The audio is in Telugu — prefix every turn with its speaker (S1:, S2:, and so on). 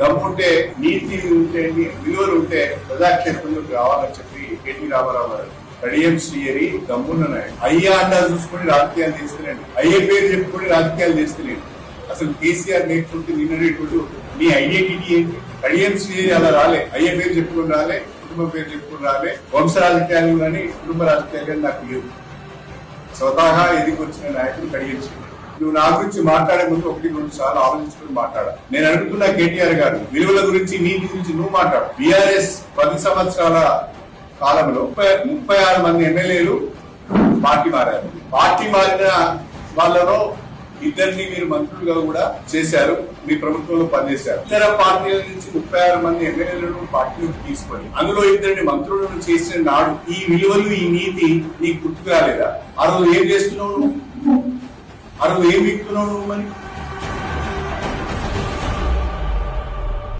S1: డబ్బు ఉంటే నీతి ఉంటే విలువలు ఉంటే ప్రజాక్షేత్రంలోకి రావాలని చెప్పి కేటీ రామారావు గారు. కడియం శ్రీయరి దమ్మున్న నాయకుడు. అయ్యా అండా చూసుకుని రాజకీయాలు చేస్తున్నాడు. అయ్యే పేరు చెప్పుకుని రాజకీయాలు చేస్తున్నాడు. అసలు కేసీఆర్ నేర్చుకుంటే నిన్నటువంటి నీ ఐడెంటిటీ ఏంటి? కడియం శ్రీయరి అలా రాలే. అయ్యే పేరు చెప్పుకుని రాలే కుటుంబం పేరు చెప్పుకుని రాలే. వంశ రాజకీయాలు కానీ కుటుంబ రాజకీయాలు కానీ నాకు లేవు. స్వతహా ఎదిగొచ్చిన నాయకుడు కడియం శ్రీయరి నువ్వు నా గురించి మాట్లాడే ముందు ఒకటి రెండు సార్లు ఆలోచించుకుని మాట్లాడాలి నేను అనుకుంటున్నా కేటీఆర్ గారు విలువల గురించి నీతి గురించి నువ్వు మాట్లాడు. బీఆర్ఎస్ పది సంవత్సరాల కాలంలో ముప్పై ముప్పై ఆరు మంది ఎమ్మెల్యేలు పార్టీ మారారు. పార్టీ మారిన వాళ్ళలో ఇద్దరిని మీరు మంత్రులుగా కూడా చేశారు మీ ప్రభుత్వంలో పనిచేశారు. ఇతర పార్టీల నుంచి ముప్పై ఆరు మంది ఎమ్మెల్యేలను పార్టీలోకి తీసుకొని అందులో ఇద్దరిని మంత్రులను చేసిన నాడు ఈ విలువలు ఈ నీతి నీకు గుర్తుకు రాలేదా? ఆ రోజు ఏం చేస్తున్నావు నువ్వు ఆ ఏం నువ్వు మరి?